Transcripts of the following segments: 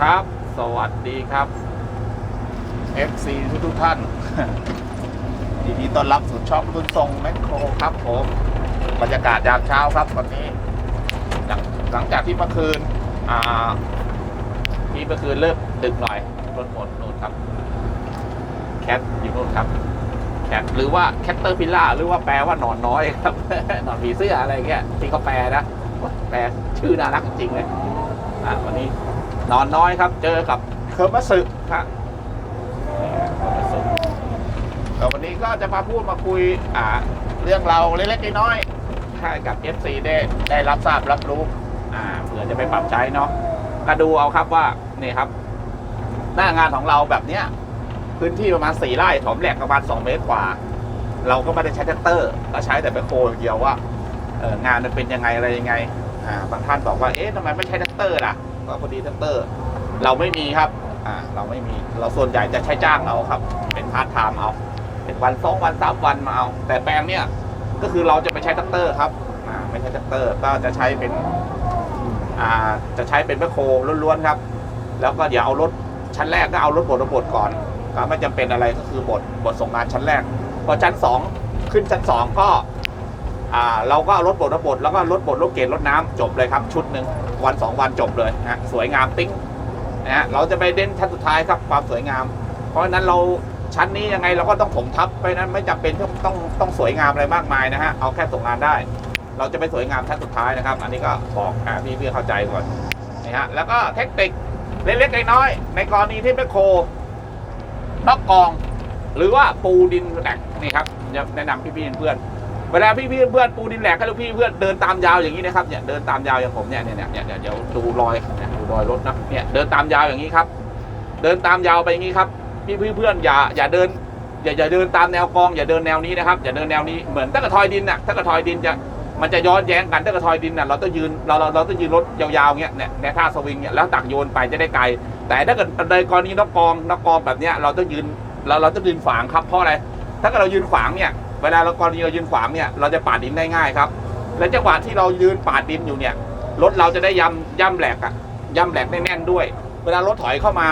ครับ สวัสดีครับ FC ทุกทุกท่านยินดีต้อนรับสู่ช่องรุ่นทรงแมคโครครับผมบรรยากาศยามเช้าครับวันนี้ หลังจากที่เมื่อคืนอ่าที่เมื่อคืนเริ่มดึกหน่อยรถหมดนู่นครับแคทอยู่นู่นครับแคทหรือว่าแคทเตอร์พิล่าหรือว่าแปลว่าหนอนน้อยครับหนอนผีเสื้ออะไรเงี้ยที่เขาแปลนะแปลชื่อน่ารักจริงเลยอะวันนี้ นอนน้อยครับ เจอกับเคอร์มัสึครับเคอร์มัสึแล้ววันนี้ก็จะมาพูดมาคุยอ่าเรื่องเราเล็กๆน้อยๆให้กับ FC ได้ได้รับทราบรับรู้อ่าเผื่อจะไปปรับใช้เนาะก็ดูเอาครับว่านี่ครับ หน้างานของเราแบบเนี้ยพื้นที่ประมาณสี่ไร่ถมแหลกประมาณสองเมตรกว่า เราก็ไม่ได้ใช้แท็กเตอร์ ก็ใช้แต่แบคโฮอย่างเดียวว่าเอองานมันเป็นยังไงอะไรยังไงอ่าบางท่านบอกว่าเอ๊ะทำไมไม่ใช้แท็กเตอร์ล่ะ ก็พอดีแท็กเตอร์ เราไม่มีครับอ่าเราไม่มีเราส่วนใหญ่จะใช้จ้างเอาครับ เป็นพาร์ทไทม์เอาเป็นวันสองวันสามวันมาเอา แต่แปลงเนี้ยก็คือเราจะไปใช้แท็กเตอร์ครับอ่าไม่ใช่แท็กเตอร์ก็จะใช้เป็นอ่าจะใช้เป็นแบคโฮล้วนๆครับ แล้วก็เดี๋ยวเอารถชั้นแรกก็เอารถบดระบดก่อนก็ไม่จำเป็นอะไรก็คือบทบทส่งงานชั้นแรก พอชั้นสองขึ้นชั้นสองก็อ่าเราก็เอารถบดระบดแล้วก็รถบดรถเกณฑ์รถน้ำจบเลยครับชุดหนึ่ง วันสองวันจบเลยนะฮะสวยงามติ้งนะฮะเราจะไปเด่นชั้นสุดท้ายครับความสวยงาม เพราะฉะนั้นเราชั้นนี้ยังไงเราก็ต้องถมทับไปนั้นไม่จำเป็นต้องต้องต้องสวยงามอะไรมากมายนะฮะเอาแค่ส่งงานได้ เราจะไปสวยงามชั้นสุดท้ายนะครับ อันนี้ก็บอกอ่าพี่เพื่อเข้าใจก่อนนี่ฮะแล้วก็เทคนิคเล็กๆน้อยๆในกรณีที่แมคโครนอกกอง หรือว่าปูดินแหลกนี่ครับจะแนะนำพี่ๆเพื่อน เวลาพี่เพื่อนปูดินแหลกให้ลูกพี่เพื่อนเดินตามยาวอย่างนี้นะครับเนี่ยเดินตามยาวอย่างผมเนี่ยเนี่ยเนี่ยเนี่ยเดี๋ยวดูรอยเนี่ยดูรอยรถนะเนี่ยเดินตามยาวอย่างนี้ครับ เดินตามยาวไปอย่างนี้ครับพี่เพื่อนอย่าอย่าเดินอย่าอย่าเดินตามแนวกอง อย่าเดินแนวนี้นะครับอย่าเดินแนวนี้เหมือนถ้ากระทอยดินน่ะถ้ากระทอยดินจะมันจะย้อนแย้งกันถ้ากระทอยดินน่ะเราต้องยืนเราเราเราต้องยืนรถยาวๆเงี้ยเนี่ยในท่าสวิงเนี่ยแล้วตักโยนไปจะได้ไกล แต่ถ้าเกิดในกรณีนกกองนกกองแบบเนี้ยเราต้องยืนเราเราต้องยืนขวางครับเพราะอะไรถ้าเกิดเรายืนขวางเนี่ย เวลาเรากรณีเรายืนขวางเนี่ยเราจะปาดดินได้ง่ายครับ และจังหวะที่เรายืนปาดดินอยู่เนี่ยรถเราจะได้ย่ำย่ำแหลกอะย่ำแหลกแน่นด้วย เวลารถถอยเข้ามา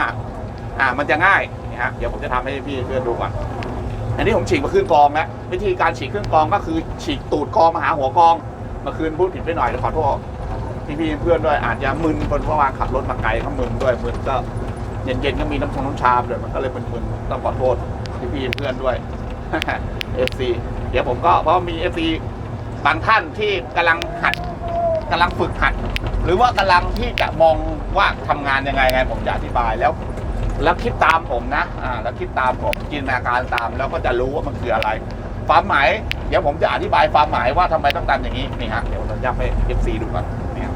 อ่ามันจะง่ายนี่ฮะเดี๋ยวผมจะทำให้พี่เพื่อนดูก่อนอันนี้ผมฉีกมาขึ้นกองนะวิธีการฉีกขึ้นกองก็คือฉีกตูดกองมาหาหัวกองมื่อคืนพูดผิดไปหน่อยขอโทษพี่พี่เพื่อนด้วยอาจจะมึนคนเพราะว่าขับรถมาไกลเขามึนด้วยมึนก็เย็นๆก็มีน้ำชงน้ำชาเลยมันก็เลยมึนๆต้องขอโทษพี่พี่เพื่อนด้วย FC เดี๋ยวผมก็เพราะมี FC บางท่านที่กำลังหัดกำลังฝึกหัด หรือว่ากำลังที่จะมองว่าทำงานยังไงไงผมจะอธิบายแล้ว แล้วคิดตามผมนะอ่าแล้วคิดตามผมจินตนาการตามแล้วก็จะรู้ว่ามันคืออะไร ความหมายเดี๋ยวผมจะอธิบายความหมายว่าทำไมต้องทำอย่างนี้นี่ฮะเดี๋ยวเราย้ำให้ FC ดูก่อนนี่ฮะ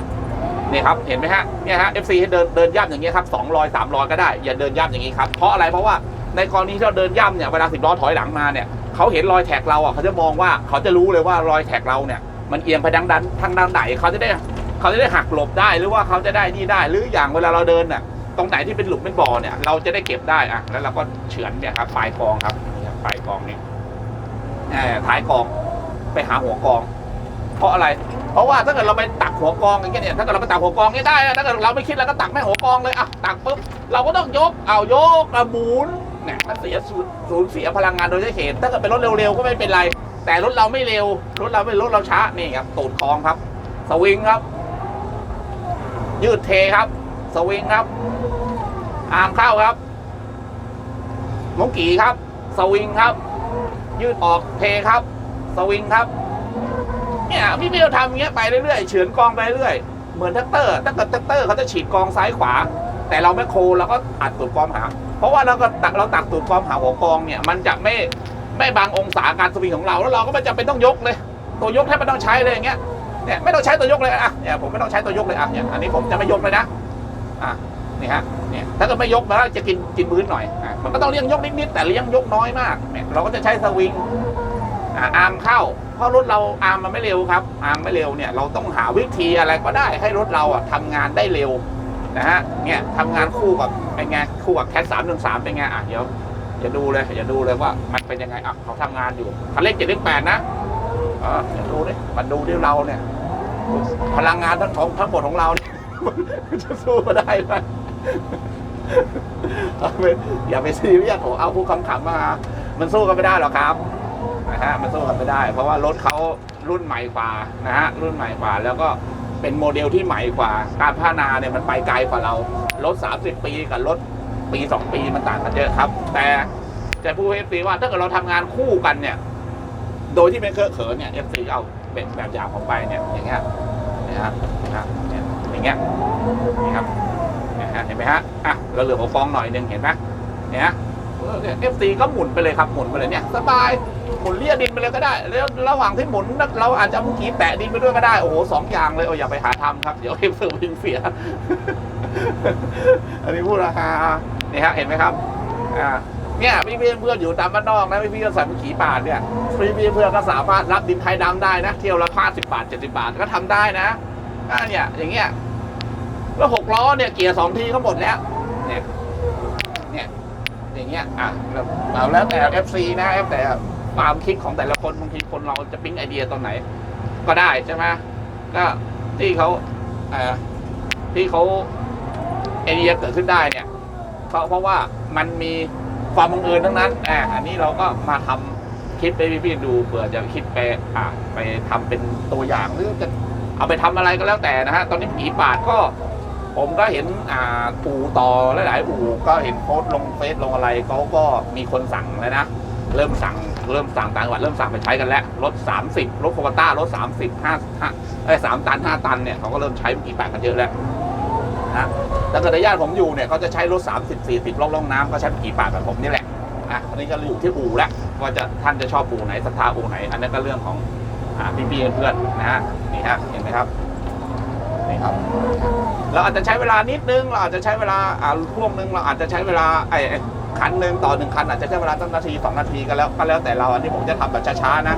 นี่ครับเห็นไหมฮะเนี่ยฮะ FC ให้เดินเดินย่ำอย่างเงี้ยครับสองรอยสามรอยก็ได้ อย่าเดินย่ำอย่างนี้ครับเพราะอะไรเพราะว่า ในกรณีที่เราเดินย่ำเนี่ยเวลาสิบล้อถอยหลังมาเนี่ยเขาเห็นรอยแท็กเราอะเขาจะมองว่าเขาจะรู้เลยว่ารอยแท็กเราเนี่ยมันเอียงไปทางด้านทางด้านไหนเขาจะได้เขาจะได้หักหลบได้หรือว่าเขาจะได้นี่ได้ หรืออย่างเวลาเราเดินน่ะตรงไหนที่เป็นหลุมเป็นบ่อเนี่ยเราจะได้เก็บได้อะแล้วเราก็เฉือนเนี่ยครับปลายกองครับปลายกองนี่เอ่อท้ายกองไปหาหัวกอง เพราะอะไร เพราะว่าถ้าเกิดเราไปตักหัวกองอย่างเงี้ยเนี่ยถ้าเกิดเราไปตักหัวกองเนี่ยได้นะถ้าเกิดเราไม่คิดแล้วก็ตักแม่หัวกองเลยอะตักปุ๊บเราก็ต้องยกเอายกหมุน เนี่ยมันเสียสูญเสียพลังงานโดยใช่เหตุถ้าเกิดเป็นรถเร็วๆก็ไม่เป็นไร แต่รถเราไม่เร็ว รถเราไม่รถเราช้านี่ครับตูดคลองครับ สวิงครับ ยืดเทครับ สวิงครับ อาร์มเข้าครับมงกีครับ สวิงครับ ยืดออกเทครับ สวิงครับเนี่ยพี่เบลทำอย่างเงี้ยไปเรื่อยๆเฉือนกองไปเรื่อยเหมือนแท็กเตอร์ถ้าเกิดแท็กเตอร์เขาจะฉีดกองซ้ายขวา แต่เราไม่โครเราก็อัดตูดกองหา เพราะว่าเราก็ตักเราตักตูดกองหาหัวกองเนี่ยมันจะไม่ไม่บางองศาการสวิงของเราแล้วเราก็ไม่จำเป็นต้องยกเลย ตัวยกแทบไม่ต้องใช้เลยอย่างเงี้ยเนี่ยไม่ต้องใช้ตัวยกเลยอะเนี่ยผมไม่ต้องใช้ตัวยกเลยอะเนี่ยอันนี้ผมจะไม่ยกเลยนะอะนี่ฮะเนี่ยถ้าเกิดไม่ยกมันก็จะกินกินพื้นหน่อยอะมันก็ต้องเลี้ยงยกนิดๆแต่เลี้ยงยกน้อยมากเนี่ยเราก็จะใช้สวิงอะอาร์มเข้า เพราะรถเราอาร์มมันไม่เร็วครับ อาร์มไม่เร็วเนี่ยเราต้องหาวิธีอะไรก็ได้ให้รถเราอะทำงานได้เร็ว นะฮะเนี่ยทำงานคู่กับเป็นไงคู่กับแคทสามหนึ่งสามเป็นไงอะเดี๋ยวอย่าดูเลยอย่าดูเลยว่ามันเป็นยังไงอะเขาทำงานอยู่คันเร่งเจ็ดเลขแปดนะเอออย่าดูดิมันดูที่เราเนี่ย พลังงานทั้งของทั้งหมดของเราเนี่ยจะสู้มาได้ไหมอาไปอย่าไปซีเรียสผมเอาผู้คำขำมา มันสู้กันไม่ได้หรอกครับนะฮะมันสู้กันไม่ได้ เพราะว่ารถเขารุ่นใหม่กว่านะฮะรุ่นใหม่กว่าแล้วก็ เป็นโมเดลที่ใหม่กว่า การพัฒนาเนี่ยมันไปไกลกว่าเรา รถ 30 ปีกับรถปี 2 ปีมันต่างกันเยอะครับ แต่จะพูดให้เอฟซีว่าถ้าเกิดเราทำงานคู่กันเนี่ย โดยที่ไม่เคอะเขินเนี่ยเอฟซีเอาเป็นแบบอย่างของไปเนี่ยอย่างเงี้ยนะฮะนะฮะเนี่ยอย่างเงี้ยนี่ครับนะฮะเห็นไหมฮะอะเราเหลือหัวฟองหน่อยหนึงเห็นไหมเนี่ย เอฟซีก็หมุนไปเลยครับหมุนไปเลยเนี่ยสบายหมุนเลี่ยดินไปเลยก็ได้แล้วระหว่างที่หมุนเราอาจจะมือกี้แตะดินไปด้วยก็ได้โอ้โหสองอย่างเลยโอ้อย่าไปหาทำครับเดี๋ยวเอฟซีวิงเสีย อันนี้พูดราคาเนี่ยฮะเห็นไหมครับอ่าเนี่ยพี่เพื่อนเพื่อนอยู่ตามบ้านนอกนะพี่เพี่ก็ใส่มือขี่ปาดเนี่ยพี่พี่เพื่อนก็สามารถรับดินไทยดำได้นะเที่ยวละห้าสิบบาทเจ็ดสิบาทก็ทำได้นะอ่าเนี่ยอย่างเงี้ยแล้วหกล้อเนี่ยเกียร์สองทีก็หมดแล้วเนี่ย อย่างเงี้ยอะเอาแล้วแต่ FC นะแล้วแต่ความคิดของแต่ละคนบางทีคนเราจะปิ๊งไอเดียตอนไหน ก็ได้ใช่ไหมก็ที่เขาอ่อที่เขาไอเดียเกิดขึ้นได้เนี่ยเพราะเพราะว่ามันมีความบังเอิญทั้งนั้นอ่าอันนี้เราก็มาทำคิดไปพี่ๆดูเผื่อจะคิดไปอ่าไปทำเป็นตัวอย่างหรือจะเอาไปทำอะไรก็แล้วแต่นะฮะ ตอนนี้ผีปาดก็ ผมก็เห็นอ่าอู่ต่อหลายๆอู่ก็เห็นโพสต์ลงเฟซลงอะไรเขาก็มีคนสั่งแล้วนะ เริ่มสั่งเริ่มสั่งต่างจังหวัดเริ่มสั่งไปใช้กันแล้วรถ 30รถโคต้ารถ30 5 5เอ้ย3ตัน5ตันเนี่ยเขาก็เริ่มใช้ผีปาดกันเยอะแล้วนะแต่กิดญาติผมอยู่เนี่ยเขาจะใช้รถ 30 40ล่องล่องน้ำก็ใช้กี่ปากกับผมนี่แหละอะอันนี้ก็อยู่ที่อู่แล้วว่าจะท่านจะชอบอู่ไหนศรัทธาอู่ไหน อันนั้นก็เรื่องของอ่าพี่ๆเพื่อนๆนะฮะนี่ฮะเห็นไหมครับนี่ครับ เราอาจจะใช้เวลานิดนึง เราอาจจะใช้เวลาอ่าช่วงนึงเราอาจจะใช้เวลาไอ้คันหนึ่งต่อหนึ่งคันอาจจะใช้เวลาตั้งนาทีสองนาทีก็แล้วก็แล้วแต่เราอันนี้ผมจะทำแบบช้าๆนะ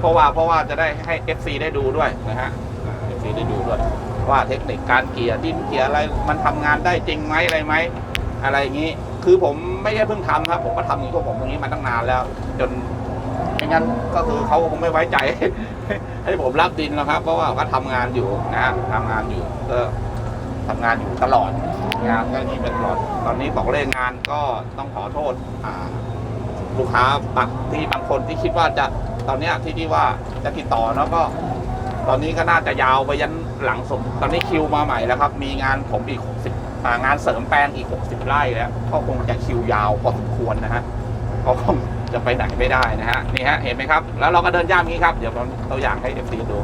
เพราะว่าเพราะว่าจะได้ให้ FC ได้ดูด้วยนะฮะอ่า FC ได้ดูด้วยว่าเทคนิคการเกียร์ดิ้นเกียร์อะไรมันทำงานได้จริงไหมอะไรไหมอะไรอย่างนี้ คือผมไม่ใช่เพิ่งทำครับ ผมก็ทำอย่างตัวผมตรงนี้มาตั้งนานแล้ว จนไม่งั้นก็คือเขาคงไม่ไว้ใจ ให้ผมรับดินแล้วครับ เพราะว่าก็ทำงานอยู่นะฮะทำงานอยู่ก็ ทำงานอยู่ตลอดงานก็นี่เป็นตลอด ตอนนี้บอกเลยงานก็ต้องขอโทษอ่าลูกค้าบางที่บางคนที่คิดว่าจะตอนเนี้ยที่ที่ว่าจะติดต่อแล้วก็ ตอนนี้ก็น่าจะยาวไปยันหลังสุดตอนนี้คิวมาใหม่แล้วครับ มีงานผมอีก60อ่างานเสริมแปลงอีก 60 ไร่แล้วก็คงจะคิวยาวพอสมควรนะฮะก็คงจะไปไหนไม่ได้นะฮะนี่ฮะเห็นไหมครับ แล้วเราก็เดินย่ามนี้ครับเดี๋ยวผมตัวอย่างให้เอฟซีดู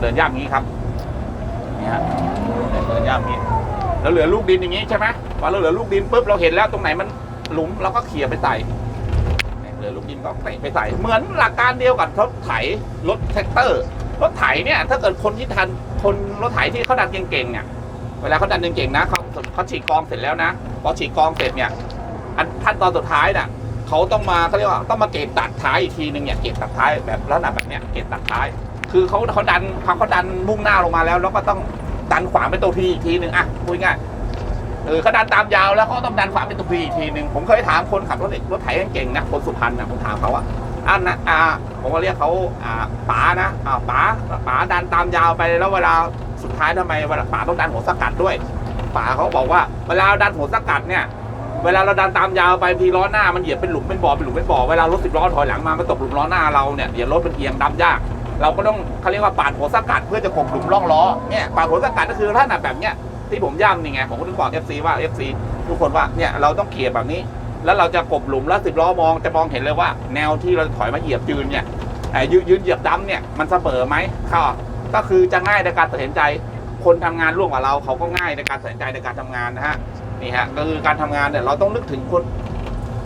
เดินย่ามนี้ครับนี่ฮะ ย่ามนี้แล้วเหลือลูกดินอย่างนี้ใช่ไหมพอเราเหลือลูกดินปุ๊บเราเห็นแล้วตรงไหนมันหลุมเราก็เขี่ยไปใส่เนี่ยเหลือลูกดินก็เตะไปใส่เหมือนหลักการเดียวกับรถไถรถแท็กเตอร์รถไถเนี่ยถ้าเกิดคนที่ทันคนรถไถที่เขาดันเก่งๆเนี่ยเวลาเขาดันเก่งๆนะเขาเขาฉีกกองเสร็จแล้วนะพอฉีกกองเสร็จเนี่ยอันขั้นตอนสุดท้ายน่ะเขาต้องมาเขาเรียกว่าต้องมาเกตตัดท้ายอีกทีหนึ่งเนี่ยเกตตัดท้ายแบบลักษณะแบบเนี้ยเกตตัดท้าย คือเขาเขาดันเขาเขาดันมุ่งหน้าลงมาแล้ว แล้วก็ต้อง ดันขวาเป็นตัวทีอีกทีหนึ่งอะพูดง่ายเออเขาดันตามยาวแล้วเขาต้องดันขวาเป็นตัวทีอีกทีหนึ่งผมเคยถามคนขับรถเอกรถไถเก่งนะคนสุพรรณนะผมถามเขาว่าอันนะอ่าผมก็เรียกเขาอ่าป๋านะอ่าป๋าป๋าดันตามยาวไปแล้วเวลาสุดท้ายทำไมเวลาป๋าต้องดันหัวสกัดด้วยป๋าเขาบอกว่าเวลาดันหัวสกัดเนี่ยเวลาเราดันตามยาวไปทีล้อหน้ามันเหยียบเป็นหลุมเป็นบ่อเป็นหลุมเป็นบ่อเวลารถสิบล้อถอยหลังมามันตกหลุมล้อหน้าเราเนี่ยเดี๋ยวรถมันเอียงดำยาก เราก็ต้องเขาเรียกว่าปาดหัวสกัดเพื่อจะกบหลุมร่องล้อเนี่ยปาดหัวสกัดก็คือถ้าหนักแบบเนี้ยที่ผมย่ำนี่ไงผมก็ถึงบอก FC ว่า FC ทุกคนว่าเนี่ยเราต้องเขี่ยแบบนี้ แล้วเราจะกบหลุมแล้วสิบล้อมองจะมองเห็นเลยว่า แนวที่เราถอยมาเหยียบยืนเนี่ยไอ้ยืนยืนเหยียบดำเนี่ยมันเสมอไหมก็ก็คือจะง่ายในการตัดสินใจ คนทำงานร่วมกับเราเขาก็ง่ายในการตัดสินใจในการทำงานนะฮะนี่ฮะก็คือการทำงานเนี่ยเราต้องนึกถึงคน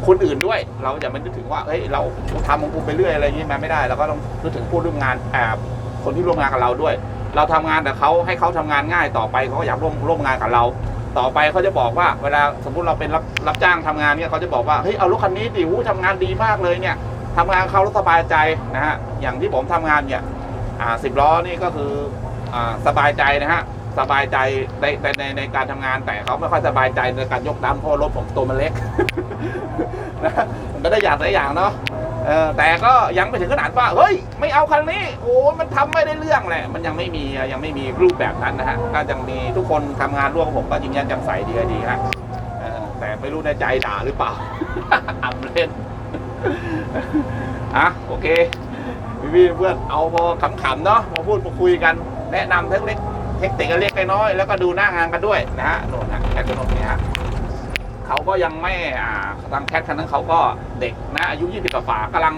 คนอื่นด้วย เราอย่าไปนึกถึงว่าเฮ้ยเราทำของกูไปเรื่อยอะไรอย่างนี้มาไม่ได้เราก็ต้องนึกถึงผู้ร่วมงานอ่าคนที่ร่วมงานกับเราด้วย เราทำงานแต่เขาให้เขาทำงานง่ายต่อไปเขาก็อยากร่วมร่วมงานกับเรา ต่อไปเขาจะบอกว่า เวลาสมมติเราเป็นรับรับจ้างทำงานเนี่ยเขาจะบอกว่าเฮ้ยเอารถคันนี้ดิวูทำงานดีมากเลยเนี่ยทำงานเขารถสบายใจนะฮะอย่างที่ผมทำงานเนี่ยอ่าสิบล้อนี่ก็คืออ่าสบายใจนะฮะ สบายใจในในในในการทำงานแต่เขาไม่ค่อยสบายใจในการยกดัมเพราะรถผมตัวมันเล็กนะมันก็ได้อย่างหลายอย่างเนาะแต่ก็ยังไม่ถึงขนาดว่าเฮ้ย ไม่เอาคันนี้โอ้มันทำไม่ได้เรื่องแหละ มันยังไม่มียังไม่มีรูปแบบนั้นนะฮะก็ยังมีทุกคนทำงานร่วมกับผมก็ยิ้มแย้มแจ่มใสดีก็ดีฮะแต่ไม่รู้ในใจด่าหรือเปล่าอำเล่นอะโอเคพี่เพื่อนเอาพอขำๆเนาะมาพูดมาคุยกัน แนะนำเทคนิค เทคนิคเล็กน้อยแล้วก็ดูหน้างานกันด้วยนะฮะโน่นนะแคทโน่นเนี่ยฮะเขาก็ยังไม่อ่าทางแคทคันนั้นเขาก็เด็กนะอายุ 20กว่าฝากำลัง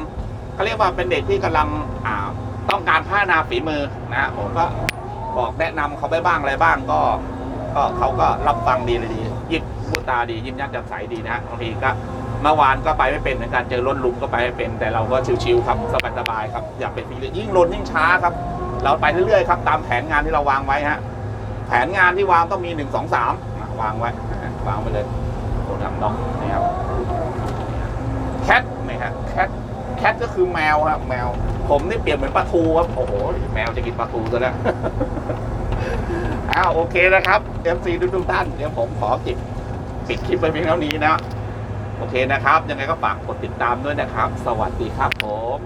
เขาเรียกว่าเป็นเด็กที่กำลังอ่าต้องการพัฒนาฝีมือนะผมก็บอกแนะนำเขาไปบ้างอะไรบ้างก็ก็เขาก็รับฟังดีเลยดียิ้มพูดตาดียิ้มยักจ่มใสดีนะฮะบางทีก็เมื่อวานก็ไปไม่เป็นเหมือนกันเจอรถลุมก็ไปไม่เป็น แต่เราก็ชิวๆครับสบายๆครับอย่าเป็นฟีเลยยิ่งลนยิ่งช้าครับ เราไปเรื่อยๆครับตามแผนงานที่เราวางไว้ฮะแผนงานที่วางต้องมีหนึ่งสองสามวางไว้วางไปเลยโดนดำน้องนี่ครับแคทนี่ฮะแคทแคทก็คือแมวครับแมว ผมนี่เปรียบเหมือนปลาทูครับโอ้โหแมวจะกินปลาทูซะแล้วอ้าวโอเคนะครับ MC ทุกท่านเดี๋ยวผมขอปิดปิดคลิปไปเพียงเท่านี้นะ โอเคนะครับ ยังไงก็ฝากกดติดตามด้วยนะครับ สวัสดีครับผม